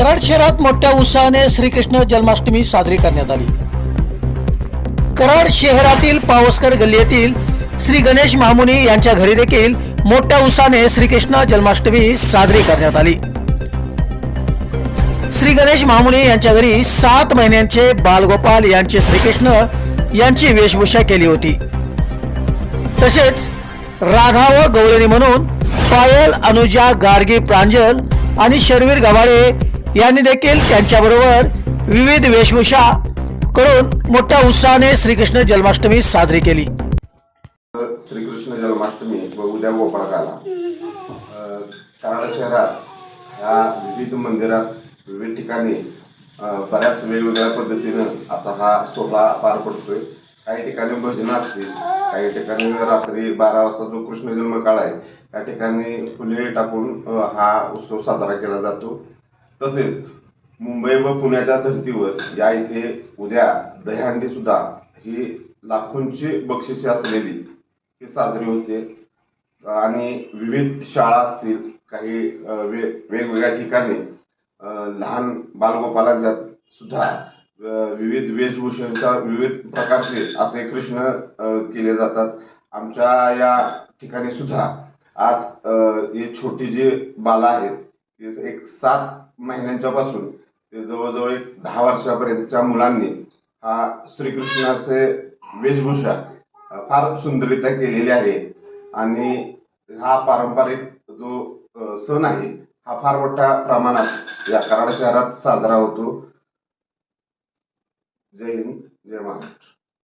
कराड शहरात मोठ्या उत्साहाने श्रीकृष्ण जन्माष्टमी साजरी करण्यात आली. कराड शहरातील पावसकर गल्ली येथील श्री गणेश महामुनी यांच्या घरी देखील मोठ्या उत्साहाने श्रीकृष्ण जन्माष्टमी साजरी करण्यात आली. श्री गणेश महामुनी यांच्या घरी सात महिन्यांचे बालगोपाल यांचे श्रीकृष्ण यांची वेशभूषा केली होती. तसेच राधा व गौरणी म्हणून पायल अनुजा गार्गी प्रांजल आणि शर्वीर गवाडे यांनी देखील त्यांच्याबरोबर विविध वेशभूषा करून मोठ्या उत्साहाने श्रीकृष्ण जन्माष्टमी साजरी केली. श्रीकृष्ण जन्माष्टमी व उद्या गोपाळकाला. अ, कराड शहरात ह्या विविध मंदिरात विविध ठिकाणी बऱ्याच वेगवेगळ्या पद्धतीनं असा हा सोहळा पार पडतोय. काही ठिकाणी भजनं असतील काही ठिकाणी रात्री बारा वाजता जो कृष्ण जन्म काळ आहे त्या ठिकाणी फुले टाकून हा उत्सव साजरा केला जातो. तसेच मुंबई व पुण्याच्या धर्तीवर या इथे उद्या दह्यांडी सुद्धा ही लाखोंची बक्षिसे असलेली ही साजरी होते. आणि विविध शाळा असतील काही वे वेगवेगळ्या ठिकाणी लहान बालगोपालांच्या सुद्धा विविध वेशभूषेचा विविध प्रकारचे असे कृष्ण केले जातात. आमच्या या ठिकाणी सुद्धा आज अ, ही छोटी जी बाला आहेत ती एक सात महिन्यांच्या पासून ते जवळजवळ एक दहा वर्षापर्यंतच्या मुलांनी हा श्रीकृष्णाचे वेशभूषा फार सुंदररित्या केलेली आहे. आणि हा पारंपरिक जो सण आहे हा फार मोठ्या प्रमाणात या कराड शहरात साजरा होतो. जय हिंद जय महाराष्ट्र.